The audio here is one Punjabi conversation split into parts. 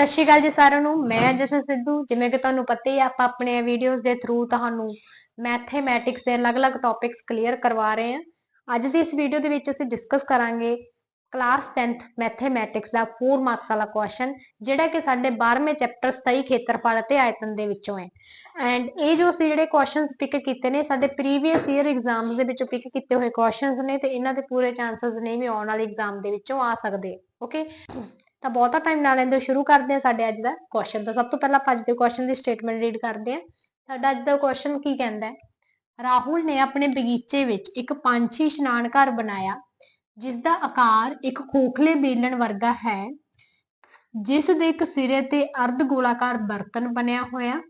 ਸਤਿ ਸ਼੍ਰੀ ਅਕਾਲ ਜੀ ਸਾਰਿਆਂ ਨੂੰ, ਮੈਂ ਜਸ਼ਨ ਸਿੱਧੂ, ਜਿਵੇਂ ਕਿ ਤੁਹਾਨੂੰ ਪਤਾ ਹੀ ਆ, ਆਪਾਂ ਆਪਣੇ ਵੀਡੀਓਜ਼ ਦੇ ਥਰੂ ਤੁਹਾਨੂੰ ਮੈਥਮੈਟਿਕਸ ਦੇ ਅਲੱਗ-ਅਲੱਗ ਟੌਪਿਕਸ ਕਲੀਅਰ ਕਰਵਾ ਰਹੇ ਹਾਂ। ਅੱਜ ਦੀ ਇਸ ਵੀਡੀਓ ਦੇ ਵਿੱਚ ਅਸੀਂ ਡਿਸਕਸ ਕਰਾਂਗੇ ਕਲਾਸ 10th ਮੈਥਮੈਟਿਕਸ ਦਾ 4 ਮਾਰਕਸ ਵਾਲਾ ਕੁਐਸਚਨ ਜਿਹੜਾ ਕਿ ਸਾਡੇ 12ਵੇਂ ਚੈਪਟਰ ਸਹੀ ਖੇਤਰਫਲ ਅਤੇ ਆਇਤਨ ਦੇ ਵਿੱਚੋਂ ਹੈ। ਐਂਡ ਇਹ ਜੋ ਅਸੀਂ ਜਿਹੜੇ ਕੁਐਸਚਨਸ ਪਿਕ ਕੀਤੇ ਨੇ, ਸਾਡੇ ਪ੍ਰੀਵੀਅਸ ਈਅਰ ਐਗਜ਼ਾਮਸ ਦੇ ਵਿੱਚੋਂ ਪਿਕ ਕੀਤੇ ਹੋਏ ਕੁਐਸਚਨਸ ਨੇ, ਤੇ ਇਹਨਾਂ ਦੇ ਪੂਰੇ ਚਾਂਸਸ ਨੇ ਵੀ ਆਉਣ ਵਾਲੇ ਐਗਜ਼ਾਮ ਦੇ ਵਿੱਚੋਂ ਆ ਸਕਦੇ। ਓਕੇ ਤਾਂ ਬਹੁਤਾ ਟਾਈਮ ਨਾ ਲੈਂਦੇ ਸ਼ੁਰੂ ਕਰਦੇ ਹਾਂ ਸਾਡੇ ਅੱਜ ਦਾ ਕੁਐਸਚਨ ਤਾਂ ਸਭ ਤੋਂ ਪਹਿਲਾਂ ਆਪਾਂ ਅੱਜ ਦੇ ਕੁਐਸਚਨ ਦੀ ਸਟੇਟਮੈਂਟ ਰੀਡ ਕਰਦੇ ਹਾਂ। ਸਾਡਾ ਅੱਜ ਦਾ ਕੁਐਸਚਨ ਕੀ ਕਹਿੰਦਾ ਹੈ? ਰਾਹੁਲ ਨੇ ਆਪਣੇ ਬਗੀਚੇ ਵਿੱਚ ਇੱਕ ਪੰਛੀ ਇਸ਼ਨਾਨ ਘਰ ਬਣਾਇਆ ਜਿਸ ਦਾ ਆਕਾਰ ਇੱਕ ਖੋਖਲੇ ਬੇਲਣ ਵਰਗਾ ਹੈ ਜਿਸ ਦੇ ਇੱਕ ਸਿਰੇ ਤੇ ਅਰਧ ਗੋਲਾਕਾਰ ਬਰਤਨ ਬਣਿਆ ਹੋਇਆ।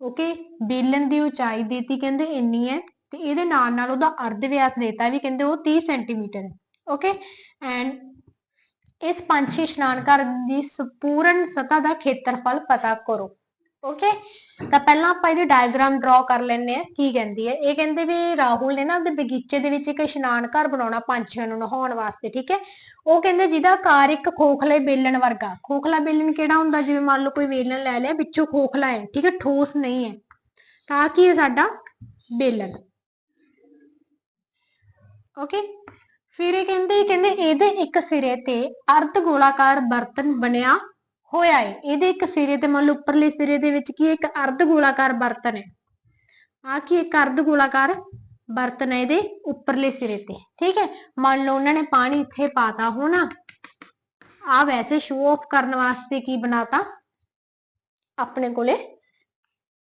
ਓਕੇ ਬੇਲਣ ਦੀ ਉਚਾਈ ਦੇਤੀ ਕਹਿੰਦੇ ਇੰਨੀ ਹੈ ਤੇ ਇਹਦੇ ਨਾਲ ਨਾਲ ਉਹਦਾ ਅਰਧ ਵਿਆਸ ਦੇਤਾ ਵੀ ਕਹਿੰਦੇ ਉਹ 30 ਸੈਂਟੀਮੀਟਰ ਹੈ। ਓਕੇ ਐਂਡ ਇਸ ਪੰਛੀ ਇਸ਼ਨਾਨ ਘਰ ਦੀ ਸੰਪੂਰਨ ਸਤ੍ਹਾ ਦਾ ਖੇਤਰਫਲ ਪਤਾ ਕਰੋ। ਓਕੇ ਤਾਂ ਪਹਿਲਾਂ ਆਪਾਂ ਇਹਦੀ ਡਾਇਗਰਾਮ ਡਰਾ ਕਰ ਲੈਣੇ ਆ ਕੀ ਕਹਿੰਦੀ ਹੈ? ਇਹ ਕਹਿੰਦੇ ਵੀ ਰਾਹੁਲ ਨੇ ਨਾ ਉਹਦੇ ਬਗੀਚੇ ਦੇ ਵਿੱਚ ਇੱਕ ਇਸ਼ਨਾਨ ਘਰ ਬਣਾਉਣਾ ਪੰਛੀਆਂ ਨੂੰ ਨਹਾਉਣ ਵਾਸਤੇ, ਠੀਕ ਹੈ? ਉਹ ਕਹਿੰਦੇ ਜਿਹਦਾ ਆਕਾਰ ਇੱਕ ਖੋਖਲੇ ਬੇਲਣ ਵਰਗਾ। ਖੋਖਲਾ ਬੇਲਣ ਕਿਹੜਾ ਹੁੰਦਾ? ਜਿਵੇਂ ਮੰਨ ਲਓ ਕੋਈ ਵੇਲਣ ਲੈ ਲਿਆ, ਵਿੱਚੋਂ ਖੋਖਲਾ ਹੈ, ਠੀਕ ਹੈ? ਠੋਸ ਨਹੀਂ ਹੈ। ਤਾਂ ਕੀ ਹੈ ਸਾਡਾ? ਬੇਲਣ। ਓਕੇ ਫਿਰ ਇਹ ਕਹਿੰਦੇ ਕਹਿੰਦੇ ਇਹਦੇ ਇੱਕ ਸਿਰੇ ਤੇ ਅਰਧ ਗੋਲਾਕਾਰ ਬਰਤਨ ਬਣਿਆ ਹੋਇਆ ਹੈ ਇਹਦੇ ਇੱਕ ਸਿਰੇ ਤੇ ਮੰਨ ਲਓ ਉੱਪਰਲੇ ਸਿਰੇ ਦੇ ਵਿੱਚ ਕੀ ਇੱਕ ਅਰਧ ਗੋਲਾਕਾਰ ਬਰਤਨ ਹੈ ਆ ਕੀ ਇੱਕ ਅਰਧ ਗੋਲਾਕਾਰ ਬਰਤਨ ਹੈ ਇਹਦੇ? ਉੱਪਰਲੇ ਸਿਰੇ ਤੇ। ਠੀਕ ਹੈ ਮੰਨ ਲਓ ਉਹਨਾਂ ਨੇ ਪਾਣੀ ਇੱਥੇ ਪਾਤਾ ਹੋਣਾ। ਆ ਵੈਸੇ ਸ਼ੋ ਆਫ ਕਰਨ ਵਾਸਤੇ ਕੀ ਬਣਾਤਾ? ਆਪਣੇ ਕੋਲੇ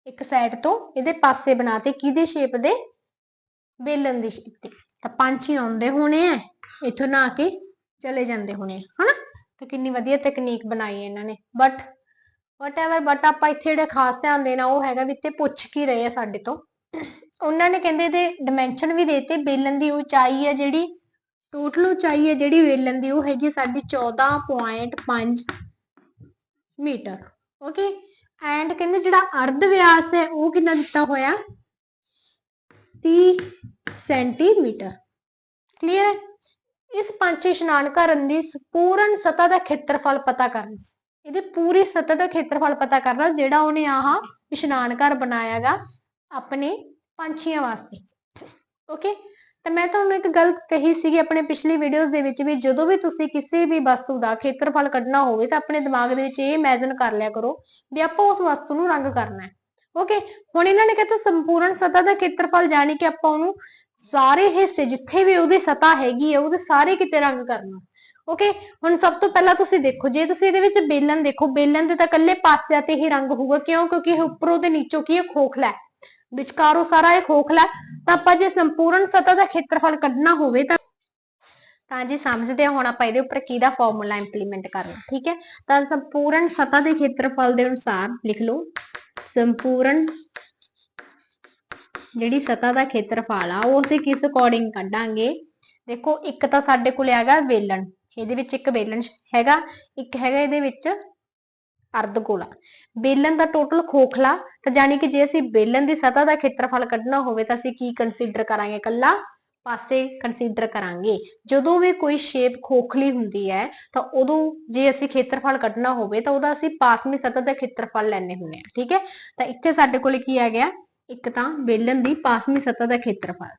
ਇੱਕ ਸਾਈਡ ਤੋਂ ਇਹਦੇ ਪਾਸੇ ਬਣਾਤੇ। ਕਿਹਦੇ ਸ਼ੇਪ ਦੇ? ਬੇਲਨ ਦੀ ਸ਼ੇਪ ਤੇ। ਤਾਂ ਪੰਛੀ ਆਉਂਦੇ ਹੋਣੇ ਆ, ਇੱਥੋਂ ਨਾ ਕੇ ਚਲੇ ਜਾਂਦੇ ਹੋਣੇ ਹਨਾ? ਤੇ ਕਿੰਨੀ ਵਧੀਆ ਤਕਨੀਕ ਬਣਾਈ ਹੈ ਇਹਨਾਂ ਨੇ। ਬਟ ਵਟਐਵਰ ਬਟ ਆਪਾਂ ਇੱਥੇ ਜਿਹੜਾ ਖਾਸ ਧਿਆਨ ਦੇਣਾ ਉਹ ਹੈਗਾ ਵੀ ਤੇ ਪੁੱਛ ਕੀ ਰਹੇ ਆ ਸਾਡੇ ਤੋਂ। ਉਹਨਾਂ ਨੇ ਕਹਿੰਦੇ ਇਹਦੇ ਡਾਈਮੈਂਸ਼ਨ ਵੀ ਦੇਤੇ ਬੇਲਨ ਦੀ ਉਚਾਈ ਹੈ ਜਿਹੜੀ ਟੋਟਲ ਉਚਾਈ ਹੈ ਜਿਹੜੀ ਬੇਲਨ ਦੀ, ਉਹ ਹੈਗੀ ਸਾਡੀ 14.5 ਮੀਟਰ ਓਕੇ ਐਂਡ ਕਹਿੰਦੇ ਜਿਹੜਾ ਅਰਧ ਵਿਆਸ ਹੈ ਉਹ ਕਿੰਨਾ ਦਿੱਤਾ ਹੋਇਆ? 30 ਸੈਂਟੀਮੀਟਰ। ਕਲੀਅਰ ਹੈ ਇਸ ਪੰਛੀ ਇਸ਼ਨਾਨ ਕਰਨ ਦੀ ਸੰਪੂਰਨ ਸਤ੍ਹਾ ਦਾ ਖੇਤਰਫਲ ਪਤਾ ਕਰਨਾ। ਇਹਦੇ ਪੂਰੀ ਸਤ੍ਹਾ ਦਾ ਖੇਤਰਫਲ ਪਤਾ ਕਰਨਾ, ਜਿਹੜਾ ਉਹਨੇ ਆਹ ਇਸ਼ਨਾਨ ਘਰ ਬਣਾਇਆਗਾ ਆਪਣੇ ਪੰਛੀਆਂ ਵਾਸਤੇ। ਓਕੇ ਤਾਂ ਮੈਂ ਤੁਹਾਨੂੰ ਇੱਕ ਗੱਲ ਕਹੀ ਸੀਗੀ ਆਪਣੇ ਪਿਛਲੀ ਵੀਡੀਓਜ਼ ਦੇ ਵਿੱਚ ਵੀ, ਜਦੋਂ ਵੀ ਤੁਸੀਂ ਕਿਸੇ ਵੀ ਵਸਤੂ ਦਾ ਖੇਤਰਫਲ ਕੱਢਣਾ ਹੋਵੇ, ਤਾਂ ਆਪਣੇ ਦਿਮਾਗ ਦੇ ਵਿੱਚ ਇਹ ਇਮੇਜਿਨ ਕਰ ਲਿਆ ਕਰੋ ਵੀ ਆਪਾਂ ਉਸ ਵਸਤੂ ਨੂੰ ਰੰਗ ਕਰਨਾ ਹੈ। ਓਕੇ ਹੁਣ ਇਹਨਾਂ ਨੇ ਕਹਿੰਦੇ ਸੰਪੂਰਨ ਸਤ੍ਹਾ ਦਾ ਖੇਤਰਫਲ ਜਾਣੀ ਕਿ ਆਪਾਂ ਉਹਨੂੰ ਸਾਰੇ ਹਿੱਸੇ ਜਿੱਥੇ ਵੀ ਉਹਦੀ ਸਤ੍ਹਾ ਹੈਗੀ ਹੈ, ਉਹਦੇ ਸਾਰੇ ਕਿਤੇ ਰੰਗ ਕਰਨਾ। ਓਕੇ ਹੁਣ ਸਭ ਤੋਂ ਪਹਿਲਾਂ ਤੁਸੀਂ ਦੇਖੋ, ਜੇ ਤੁਸੀਂ ਇਹਦੇ ਵਿੱਚ ਬੇਲਨ ਦੇਖੋ, ਬੇਲਨ ਦੇ ਤਾਂ ਇਕੱਲੇ ਪਾਸਿਆਂ ਤੇ ਹੀ ਰੰਗ ਹੋਊਗਾ। ਕਿਉਂ? ਕਿਉਂਕਿ ਇਹ ਉੱਪਰੋਂ ਤੇ ਨੀਚੋਂ ਕੀ ਹੈ? ਖੋਖਲਾ ਹੈ। ਵਿਚਕਾਰੋਂ ਸਾਰਾ ਇਹ ਖੋਖਲਾ ਤਾਂ ਆਪਾਂ ਜੇ ਸੰਪੂਰਨ ਸਤ੍ਹਾ ਦਾ ਖੇਤਰਫਲ ਕੱਢਣਾ ਹੋਵੇ ਤਾਂ ਤਾਂ ਜੀ ਸਮਝਦੇ ਹਾਂ, ਹੁਣ ਆਪਾਂ ਇਹਦੇ ਉੱਪਰ ਕਿਹਦਾ ਦਾ ਫਾਰਮੂਲਾ ਇੰਪਲੀਮੈਂਟ ਕਰਨਾ, ਠੀਕ ਹੈ? ਤਾਂ ਸੰਪੂਰਨ ਸਤ੍ਹਾ ਦੇ ਖੇਤਰਫਲ ਦੇ ਅਨੁਸਾਰ ਲਿਖ ਲਓ। ਸੰਪੂਰਨ ਜਿਹੜੀ ਸਤ੍ਹਾ ਦਾ ਖੇਤਰਫਲ ਆ, ਉਹ ਅਸੀਂ ਕਿਸ ਅਕੋਰਡਿੰਗ ਕੱਢਾਂਗੇ? ਦੇਖੋ, ਇੱਕ ਤਾਂ ਸਾਡੇ ਕੋਲ ਹੈਗਾ ਵੇਲਣ, ਇਹਦੇ ਵਿੱਚ ਇੱਕ ਵੇਲਣ ਹੈਗਾ, ਇੱਕ ਹੈਗਾ ਇਹਦੇ ਵਿੱਚ ਅਰਧ ਗੋਲਾ। ਬੇਲਨ ਦਾ ਟੋਟਲ ਖੋਖਲਾ, ਤਾਂ ਜਾਨੀ ਕਿ ਜੇ ਅਸੀਂ ਬੇਲਨ ਦੀ ਸਤਹ ਦਾ ਖੇਤਰਫਲ ਕੱਢਣਾ ਹੋਵੇ, ਤਾਂ ਅਸੀਂ ਕੀ ਕੰਸੀਡਰ ਕਰਾਂਗੇ? ਕੱਲਾ ਪਾਸੇ ਕੰਸੀਡਰ ਕਰਾਂਗੇ। ਜਦੋਂ ਵੀ ਕੋਈ ਸ਼ੇਪ ਖੋਖਲੀ ਹੁੰਦੀ ਹੈ, ਤਾਂ ਉਦੋਂ ਜੇ ਅਸੀਂ ਖੇਤਰਫਲ ਕੱਢਣਾ ਹੋਵੇ, ਤਾਂ ਉਹਦਾ ਅਸੀਂ ਪਾਸਮੀ ਸਤਹ ਦਾ ਖੇਤਰਫਲ ਲੈਣੇ ਹੁੰਦੇ ਆ ਠੀਕ ਹੈ? ਤਾਂ ਇੱਥੇ ਸਾਡੇ ਕੋਲ ਕੀ ਆ ਗਿਆ? ਇੱਕ ਤਾਂ ਬੇਲਨ ਦੀ ਪਾਸਵੀਂ ਸਤਹ ਦਾ ਖੇਤਰਫਲ।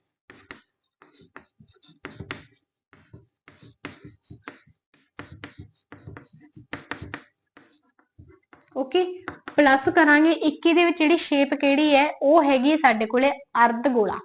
ਓਕੇ ਪਲੱਸ ਕਰਾਂਗੇ 21 ਦੇ ਵਿੱਚ ਜਿਹੜੀ ਸ਼ੇਪ ਕਿਹੜੀ ਹੈ, ਉਹ ਹੈਗੀ ਸਾਡੇ ਕੋਲੇ ਅਰਧ ਗੋਲਾ।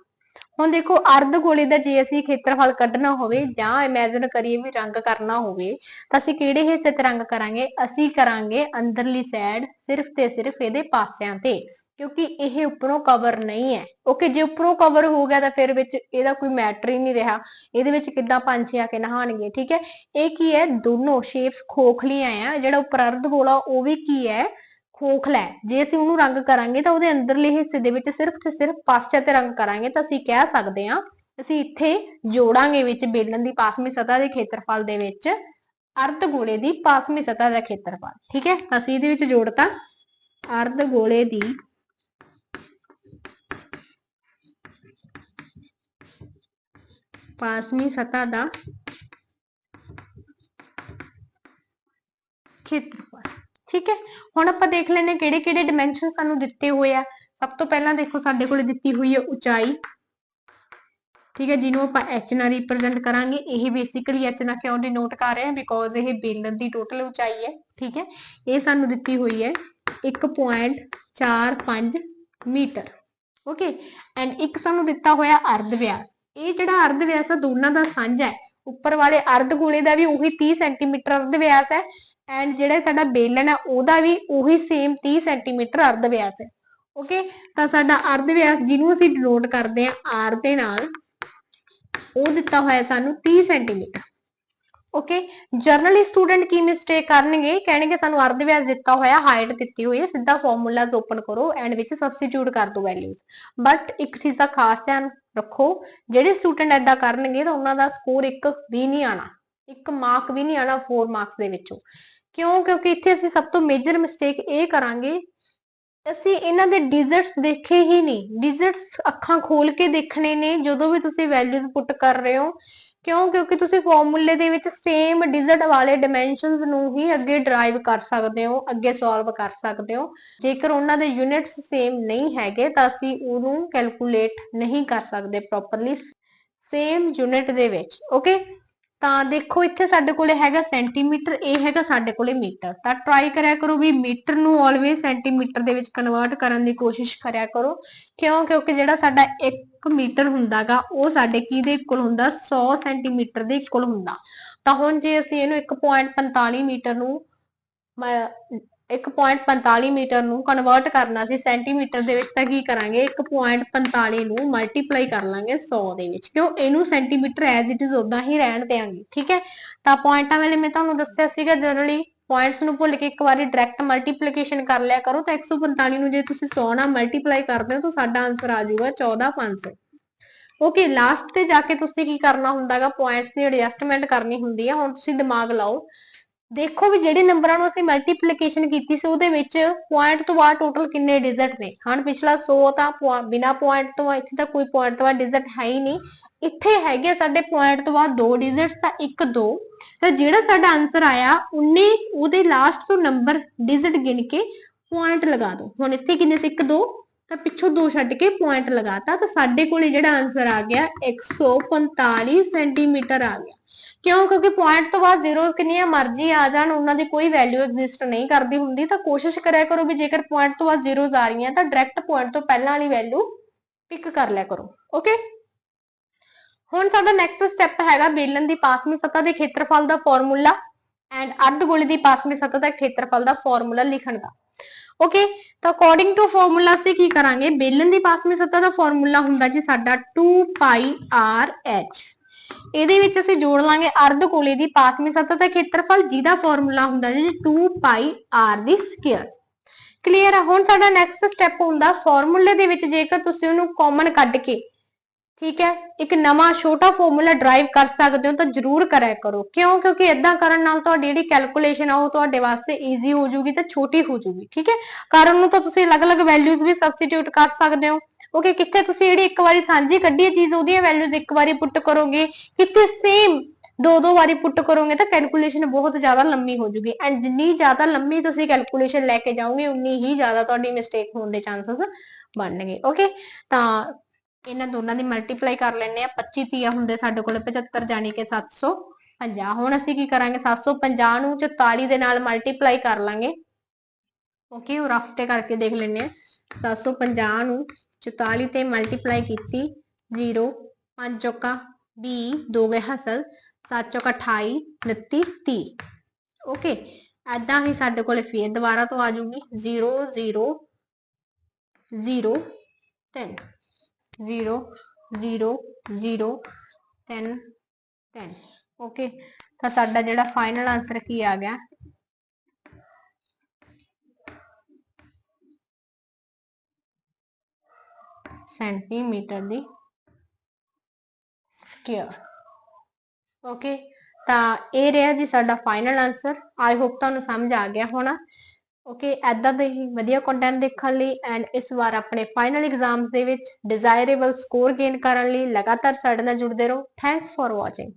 ਹੁਣ ਦੇਖੋ ਅਰਧ ਗੋਲੇ ਦਾ ਜੇ ਅਸੀਂ ਖੇਤਰਫਲ ਕੱਢਣਾ ਹੋਵੇ ਜਾਂ ਇਮੇਜਿਨ ਕਰੀਏ ਵੀ ਰੰਗ ਕਰਨਾ ਹੋਵੇ, ਤਾਂ ਅਸੀਂ ਕਿਹੜੇ ਹਿੱਸੇ ਤੇ ਰੰਗ ਕਰਾਂਗੇ? ਅਸੀਂ ਕਰਾਂਗੇ ਅੰਦਰਲੀ ਸਾਈਡ ਸਿਰਫ ਤੇ ਸਿਰਫ ਇਹਦੇ ਪਾਸਿਆਂ ਤੇ, ਕਿਉਂਕਿ ਇਹ ਉੱਪਰੋਂ ਕਵਰ ਨਹੀਂ ਹੈ। ਓਕੇ ਜੇ ਉੱਪਰੋਂ ਕਵਰ ਹੋ ਗਿਆ ਤਾਂ ਫਿਰ ਵਿੱਚ ਇਹਦਾ ਕੋਈ ਮੈਟਰ ਹੀ ਨਹੀਂ ਰਿਹਾ। ਇਹਦੇ ਵਿੱਚ ਕਿੱਦਾਂ ਪੰਛੀ ਆ ਕੇ ਨਹਾਣਗੇ ਠੀਕ ਹੈ? ਇਹ ਕੀ ਹੈ? ਦੋਨੋਂ ਸ਼ੇਪਸ ਖੋਖਲੀਆਂ ਆ। ਜਿਹੜਾ ਉੱਪਰ ਅਰਧ ਗੋਲਾ ਉਹ ਵੀ ਕੀ ਹੈ? ਖੋਖਲਾ ਹੈ ਜੇ ਅਸੀਂ ਉਹਨੂੰ ਰੰਗ ਕਰਾਂਗੇ ਤਾਂ ਉਹਦੇ ਅੰਦਰਲੇ ਹਿੱਸੇ ਦੇ ਵਿੱਚ ਸਿਰਫ ਤੇ ਸਿਰਫ ਪਾਸਿਆਂ ਤੇ ਰੰਗ ਕਰਾਂਗੇ ਤਾਂ ਅਸੀਂ ਕਹਿ ਸਕਦੇ ਹਾਂ, ਅਸੀਂ ਇੱਥੇ ਜੋੜਾਂਗੇ ਵਿੱਚ ਬੇਲਨ ਦੀ ਪਾਸਵੀਂ ਸਤ੍ਹਾ ਦੇ ਖੇਤਰਫਲ ਦੇ ਵਿੱਚ, ਅਰਧ ਗੋਲੇ ਦੀ ਪਾਸਮੀ ਸਤਹ ਦਾ ਖੇਤਰਫਲ। ਠੀਕ ਹੈ? ਅਸੀਂ ਇਹਦੇ ਵਿੱਚ ਜੋੜਤਾ ਅਰਧ ਗੋਲੇ ਦੀ ਪਾਸਮੀ ਸਤਹ ਦਾ ਖੇਤਰਫਲ। ਠੀਕ ਹੈ? ਹੁਣ ਆਪਾਂ ਦੇਖ ਲੈਣੇ ਕਿਹੜੇ ਕਿਹੜੇ ਡਾਈਮੈਂਸ਼ਨ ਸਾਨੂੰ ਦਿੱਤੇ ਹੋਏ ਆ। ਸਭ ਤੋਂ ਪਹਿਲਾਂ ਦੇਖੋ ਸਾਡੇ ਕੋਲੇ ਦਿੱਤੀ ਹੋਈ ਹੈ ਉਚਾਈ। ਠੀਕ ਹੈ, ਜਿਹਨੂੰ ਆਪਾਂ h ਨਾਲ ਰਿਪਰੈਜ਼ੈਂਟ ਕਰਾਂਗੇ। ਇਹ ਬੇਸਿਕਲੀ h ਨਾਲ ਕਿਉਂ ਡਿਨੋਟ ਕਰ ਰਹੇ ਹਾਂ? ਬਿਕੋਜ਼ ਇਹ ਬੇਲਨ ਦੀ ਟੋਟਲ ਉਚਾਈ ਹੈ। ਠੀਕ ਹੈ? ਇਹ ਸਾਨੂੰ ਦਿੱਤੀ ਹੋਈ ਹੈ 1.45 ਮੀਟਰ। ਓਕੇ ਐਂਡ ਇੱਕ ਸਾਨੂੰ ਦਿੱਤਾ ਹੋਇਆ ਅਰਧ ਵਿਆਸ। ਇਹ ਜਿਹੜਾ ਅਰਧ ਵਿਆਸ ਆ, ਦੋਨਾਂ ਦਾ ਸਾਂਝਾ ਹੈ। ਉੱਪਰ ਵਾਲੇ ਅਰਧ ਗੋਲੇ ਦਾ ਵੀ ਉਹੀ 30 ਸੈਂਟੀਮੀਟਰ ਅਰਧ ਵਿਆਸ ਹੈ। ਐਂਡ ਜਿਹੜਾ ਸਾਡਾ ਬੇਲਣ ਹੈ ਉਹਦਾ ਵੀ ਉਹੀ ਸੇਮ 30 ਸੈਂਟੀਮੀਟਰ ਅਰਧ ਵਿਆਸ ਹੈ। ਓਕੇ ਤਾਂ ਸਾਡਾ ਅਰਧ ਵਿਆਸ ਜਿਹਨੂੰ ਅਸੀਂ ਡਿਨੋਟ ਕਰਦੇ ਆ r ਦੇ ਨਾਲ, ਉਹ ਦਿੱਤਾ ਹੋਇਆ ਸਾਨੂੰ 30 ਸੈਂਟੀਮੀਟਰ ਓਕੇ ਜਰਨਲੀ ਸਟੂਡੈਂਟ ਕੀ ਮਿਸਟੇਕ ਕਰਨਗੇ? ਕਹਿਣਗੇ ਸਾਨੂੰ ਅਰਧ ਵਿਆਸ ਦਿੱਤਾ ਹੋਇਆ ਹਾਈਟ ਦਿੱਤੀ ਹੋਈ ਹੈ, ਸਿੱਧਾ ਫਾਰਮੂਲਾਜ਼ ਓਪਨ ਕਰੋ ਐਂਡ ਵਿੱਚ ਸਬਸਟੀਟਿਊਟ ਕਰ ਦਿਓ ਵੈਲਿਊਜ਼ ਬਟ ਇੱਕ ਚੀਜ਼ ਦਾ ਖਾਸ ਧਿਆਨ ਰੱਖੋ, ਜਿਹੜੇ ਸਟੂਡੈਂਟ ਐਦਾਂ ਕਰਨਗੇ ਤਾਂ ਉਹਨਾਂ ਦਾ ਸਕੋਰ ਇੱਕ ਵੀ ਨਹੀਂ ਆਣਾ ਇੱਕ ਮਾਰਕ ਵੀ ਨਹੀਂ ਆਣਾ 4 ਮਾਰਕਸ ਦੇ ਵਿੱਚੋਂ। ਕਿਉਂ? ਕਿਉਂਕਿ ਇੱਥੇ ਅਸੀਂ ਸਭ ਤੋਂ ਮੇਜਰ ਮਿਸਟੇਕ ਇਹ ਕਰਾਂਗੇ, ਅਸੀਂ ਇਹਨਾਂ ਦੇ ਡਿਜਿਟਸ ਦੇਖੇ ਹੀ ਨਹੀਂ। ਡਿਜਿਟਸ ਅੱਖਾਂ ਖੋਲ ਕੇ ਦੇਖਣੇ ਨੇ, ਜਦੋਂ ਵੀ ਤੁਸੀਂ ਵੈਲਿਊਜ਼ ਪੁੱਟ ਕਰ ਰਹੇ ਹੋ। ਕਿਉਂ? ਕਿਉਂਕਿ ਤੁਸੀਂ ਫਾਰਮੂਲੇ ਦੇ ਵਿੱਚ ਸੇਮ ਡਿਜਿਟ ਵਾਲੇ ਡਾਈਮੈਂਸ਼ਨਸ ਨੂੰ ਹੀ ਅੱਗੇ ਡਰਾਈਵ ਕਰ ਸਕਦੇ ਹੋ, ਅੱਗੇ ਸੋਲਵ ਕਰ ਸਕਦੇ ਹੋ। ਜੇਕਰ ਉਹਨਾਂ ਦੇ ਯੂਨਿਟਸ ਸੇਮ ਨਹੀਂ ਹੈਗੇ, ਤਾਂ ਅਸੀਂ ਉਹਨੂੰ ਕੈਲਕੂਲੇਟ ਨਹੀਂ ਕਰ ਸਕਦੇ ਪ੍ਰੋਪਰਲੀ ਸੇਮ ਯੂਨਿਟ ਦੇ ਵਿੱਚ ਓਕੇ ਤਾਂ ਦੇਖੋ ਇੱਥੇ ਸਾਡੇ ਕੋਲੇ ਹੈਗਾ ਸੈਂਟੀਮੀਟਰ ਇਹ ਹੈਗਾ ਸਾਡੇ ਕੋਲੇ ਮੀਟਰ। ਤਾਂ ਟਰਾਈ ਕਰਿਆ ਕਰੋ ਵੀ ਮੀਟਰ ਨੂੰ ਆਲਵੇਜ਼ ਸੈਂਟੀਮੀਟਰ ਦੇ ਵਿੱਚ ਕਨਵਰਟ ਕਰਨ ਦੀ ਕੋਸ਼ਿਸ਼ ਕਰਿਆ ਕਰੋ। ਕਿਉਂ? ਕਿਉਂਕਿ ਜਿਹੜਾ ਸਾਡਾ 1 ਮੀਟਰ ਹੁੰਦਾਗਾ, ਉਹ ਸਾਡੇ ਕੀ ਦੇ ਇਕੁਅਲ ਹੁੰਦਾ? 100 ਸੈਂਟੀਮੀਟਰ ਦੇ ਇਕੁਅਲ ਹੁੰਦਾ। ਤਾਂ ਹੁਣ ਜੇ ਅਸੀਂ ਇਹਨੂੰ 1.45 ਮੀਟਰ ਨੂੰ 1.45 ਮੀਟਰ ਨੂੰ ਕਨਵਰਟ ਕਰਨਾ ਸੀ ਸੈਂਟੀਮੀਟਰ ਦੇ ਵਿੱਚ ਤਾਂ ਕੀ ਕਰਾਂਗੇ? 1.45 ਨੂੰ ਮਲਟੀਪਲਾਈ ਕਰ ਲਾਂਗੇ 100 ਦੇ ਵਿੱਚ। ਕਿਉਂ? ਇਹਨੂੰ ਸੈਂਟੀਮੀਟਰ ਐਜ਼ ਇਟ ਇਜ਼ ਉਦਾਂ ਹੀ ਰਹਿਣ ਦੇਾਂਗੇ ਠੀਕ ਹੈ? ਤਾਂ ਪੁਆਇੰਟਾਂ ਵੇਲੇ ਮੈਂ ਤੁਹਾਨੂੰ ਦੱਸਿਆ ਸੀਗਾ ਜਨਰਲੀ ਪੁਆਇੰਟਸ ਨੂੰ ਭੁੱਲ ਕੇ ਇੱਕ ਵਾਰੀ ਡਾਇਰੈਕਟ ਮਲਟੀਪਲੀਕੇਸ਼ਨ ਕਰ ਲਿਆ ਕਰੋ, ਤਾਂ 145 ਨੂੰ ਜੇ ਤੁਸੀਂ 100 ਨਾਲ ਮਲਟੀਪਲਾਈ ਕਰਦੇ ਹੋ, ਤਾਂ ਸਾਡਾ ਆਨਸਰ ਆ ਜਾਊਗਾ 14500 ਓਕੇ ਲਾਸਟ ਤੇ ਜਾ ਕੇ ਤੁਸੀਂ ਕੀ ਕਰਨਾ ਹੁੰਦਾਗਾ? ਪੁਆਇੰਟਸ ਦੀ ਐਡਜਸਟਮੈਂਟ ਕਰਨੀ ਹੁੰਦੀ ਹੈ ਹੁਣ ਤੁਸੀਂ ਦਿਮਾਗ ਲਾਓ। ਦੇਖੋ ਵੀ ਜਿਹੜੇ ਨੰਬਰਾਂ ਨੂੰ ਅਸੀਂ ਮਲਟੀਪਲੀਕੇਸ਼ਨ ਕੀਤੀ ਸੀ, ਉਹਦੇ ਵਿੱਚ ਪੁਆਇੰਟ ਤੋਂ ਬਾਅਦ ਟੋਟਲ ਕਿੰਨੇ ਡਿਜ਼ਟ ਨੇ? ਹਣ ਪਿਛਲਾ 100 ਤਾਂ ਬਿਨਾ ਪੁਆਇੰਟ ਤੋਂ ਇੱਥੇ ਤਾਂ ਕੋਈ ਪੁਆਇੰਟ ਤੋਂ ਬਾਅਦ ਡਿਜ਼ਟ ਹੈ ਹੀ ਨਹੀਂ। ਇੱਥੇ ਹੈਗੇ ਸਾਡੇ ਪੁਆਇੰਟ ਤੋਂ ਬਾਅਦ ਦੋ ਡਿਜਿਟਸ ਤਾਂ 1 2 ਤਾਂ ਜਿਹੜਾ ਸਾਡਾ ਆਨਸਰ ਆਇਆ, ਉਹਨੇ ਉਹਦੇ ਲਾਸਟ ਤੋਂ ਨੰਬਰ ਡਿਜ਼ਟ ਗਿਣ ਕੇ ਪੁਆਇੰਟ ਲਗਾ ਦਿਓ ਹੁਣ ਇੱਥੇ ਕਿੰਨੇ ਸੀ? 1 2 ਤਾਂ ਪਿੱਛੋਂ ਦੋ ਛੱਡ ਕੇ ਪੁਆਇੰਟ ਲਗਾਤਾ ਤਾਂ। ਸਾਡੇ ਕੋਲੇ ਜਿਹੜਾ ਆਨਸਰ ਆ ਗਿਆ 145 ਸੈਂਟੀਮੀਟਰ ਆ ਗਿਆ। ਕਿਉਂ? ਕਿਉਂਕਿ ਪੁਆਇੰਟ ਤੋਂ ਬਾਅਦ ਜ਼ੀਰੋਜ਼ ਕਿੰਨੀਆਂ ਮਰਜ਼ੀ ਆ ਜਾਣ, ਉਹਨਾਂ ਦੀ ਕੋਈ ਵੈਲਿਊ ਐਗਜ਼ਿਸਟ ਨਹੀਂ ਕਰਦੀ ਹੁੰਦੀ। ਤਾਂ ਕੋਸ਼ਿਸ਼ ਕਰਿਆ ਕਰੋ ਵੀ ਜੇਕਰ ਪੁਆਇੰਟ ਤੋਂ ਬਾਅਦ ਜ਼ੀਰੋਜ਼ ਆ ਰਹੀਆਂ, ਤਾਂ ਡਾਇਰੈਕਟ ਪੁਆਇੰਟ ਤੋਂ ਪਹਿਲਾਂ ਵਾਲੀ ਵੈਲਿਊ ਪਿਕ ਕਰ ਲਿਆ ਕਰੋ। ਓਕੇ ਹੁਣ ਸਾਡਾ ਨੈਕਸਟ ਸਟੈਪ ਹੈਗਾ ਬੇਲਨ ਦੀ ਪਾਸਵੀਂ ਸਤ੍ਹਾ ਦੇ ਖੇਤਰਫਲ ਦਾ ਫਾਰਮੂਲਾ ਐਂਡ ਅਰਧ ਗੋਲੇ ਦੀ ਪਾਸਮੀ ਸਤ੍ਹਾ ਦਾ ਖੇਤਰਫਲ ਦਾ ਫਾਰਮੂਲਾ ਲਿਖਣ ਦਾ। ਓਕੇ ਤਾਂ ਅਕੋਰਡਿੰਗ ਟੂ ਫਾਰਮੂਲਾ ਅਸੀਂ ਕੀ ਕਰਾਂਗੇ? ਬੇਲਨ ਦੀ ਪਾਸਮੀ ਸਤ੍ਹਾ ਦਾ ਫਾਰਮੂਲਾ ਹੁੰਦਾ ਜੀ ਸਾਡਾ 2 ਪਾਈ ਆਰ ਐਚ ਇਹਦੇ ਵਿੱਚ ਅਸੀਂ ਜੋੜ ਲਾਂਗੇ ਅਰਧ ਗੋਲੇ ਦੀ ਪਾਸਵੀਂ ਸਤ੍ਹਾ ਦਾ ਖੇਤਰਫਲ, ਜਿਹਦਾ ਫਾਰਮੂਲਾ ਹੁੰਦਾ ਜੀ 2 ਪਾਈ ਆਰ ਦੀ ਸਕੁਅਰ ਕਲੀਅਰ ਹੈ ਹੁਣ ਸਾਡਾ ਨੈਕਸਟ ਸਟੈਪ ਹੁੰਦਾ ਫਾਰਮੂਲੇ ਦੇ ਵਿੱਚ ਜੇਕਰ ਤੁਸੀਂ ਉਹਨੂੰ ਕਾਮਨ ਕੱਢ ਕੇ, ਠੀਕ ਹੈ, ਇੱਕ ਨਵਾਂ ਛੋਟਾ ਫਾਰਮੂਲਾ ਡਰਾਈਵ ਕਰ ਸਕਦੇ ਹੋ ਤਾਂ ਜਰੂਰ ਕਰਿਆ ਕਰੋ। ਕਿਉਂ? ਕਿਉਂਕਿ ਇਦਾਂ ਕਰਨ ਨਾਲ ਤੁਹਾਡੀ ਜਿਹੜੀ ਕੈਲਕੂਲੇਸ਼ਨ ਆ ਉਹ ਤੁਹਾਡੇ ਵਾਸਤੇ ਈਜ਼ੀ ਹੋ ਜੂਗੀ ਤੇ ਛੋਟੀ ਹੋ ਜੂਗੀ ਠੀਕ ਹੈ? ਕਾਰਨ ਨੂੰ ਤਾਂ ਤੁਸੀਂ ਅਲੱਗ-ਅਲੱਗ ਵੈਲਿਊਜ਼ ਵੀ ਸਬਸਟੀਟਿਊਟ ਕਰ ਸਕਦੇ ਹੋ। ਓਕੇ ਕਿੱਥੇ ਤੁਸੀਂ ਜਿਹੜੀ ਇੱਕ ਵਾਰੀ ਸਾਂਝੀ ਕੱਢੀ ਹੈ ਚੀਜ਼, ਉਹਦੀਆਂ ਵੈਲਿਊਜ਼ ਇੱਕ ਵਾਰੀ ਪੁੱਟ ਕਰੋਗੇ ਕਿੱਥੇ ਸੇਮ ਦੋ ਦੋ ਵਾਰੀ ਪੁੱਟ ਕਰੋਗੇ ਤਾਂ ਕੈਲਕੂਲੇਸ਼ਨ ਬਹੁਤ ਜ਼ਿਆਦਾ ਲੰਮੀ ਹੋ ਜੂਗੀ। ਐਂਡ ਜਿੰਨੀ ਜ਼ਿਆਦਾ ਲੰਮੀ ਤੁਸੀਂ ਕੈਲਕੂਲੇਸ਼ਨ ਲੈ ਕੇ ਜਾਓਗੇ, ਉਨੀ ਹੀ ਜ਼ਿਆਦਾ ਤੁਹਾਡੀ ਮਿਸਟੇਕ ਹੋਣ ਦੇ ਚਾਂਸਸ ਬਣਨਗੇ ਓਕੇ ਤਾਂ ਇਹਨਾਂ ਦੋਨਾਂ ਦੀ ਮਲਟੀਪਲਾਈ ਕਰ ਲੈਣੇ ਆ 25 ਤੀਆ ਹੁੰਦੇ ਸਾਡੇ ਕੋਲ 75 ਜਾਨੀ ਕਿ 750 ਹੁਣ ਅਸੀਂ ਕੀ ਕਰਾਂਗੇ 750 ਨੂੰ 44 ਦੇ ਨਾਲ ਮਲਟੀਪਲਾਈ ਕਰ ਲਾਂਗੇ। ਓਕੇ ਉਹ ਰਫ ਤੇ ਕਰਕੇ ਦੇਖ ਲੈਣੇ ਆ 750 ਨੂੰ 44 ਤੇ ਮਲਟੀਪਲਾਈ ਕੀਤੀ 0 5 ਚੌਕਾ 20 ਦੋ ਗਏ ਹਸਲ 7 ਚੌਕਾ 28 29 30 ਓਕੇ ਐਦਾਂ ਹੀ ਸਾਡੇ ਕੋਲੇ ਫੇਰ ਦੁਬਾਰਾ ਤੋਂ ਆ ਜੂਗੀ 0 0 0 10 0 0 0 10 10 ਓਕੇ ਤਾਂ ਸਾਡਾ ਜਿਹੜਾ ਫਾਈਨਲ ਆਨਸਰ ਕੀ ਆ ਗਿਆ ਸੈਂਟੀਮੀਟਰ ਦੀ ਸਕੁਅਰ। ਓਕੇ ਤਾਂ ਇਹ ਰਿਹਾ ਜੀ ਸਾਡਾ ਫਾਈਨਲ ਆਨਸਰ ਆਈ ਹੋਪ ਤੁਹਾਨੂੰ ਸਮਝ ਆ ਗਿਆ ਹੋਣਾ। ਓਕੇ ਐਦਾਂ ਦੇ ਹੀ ਵਧੀਆ ਕੰਟੈਂਟ ਦੇਖਣ ਲਈ ਐਂਡ ਇਸ ਵਾਰ ਆਪਣੇ ਫਾਈਨਲ ਐਗਜ਼ਾਮਸ ਦੇ ਵਿੱਚ ਡਿਜ਼ਾਇਰੇਬਲ ਸਕੋਰ ਗੇਨ ਕਰਨ ਲਈ ਲਗਾਤਾਰ ਸਾਡੇ ਨਾਲ ਜੁੜਦੇ ਰਹੋ। Thanks for watching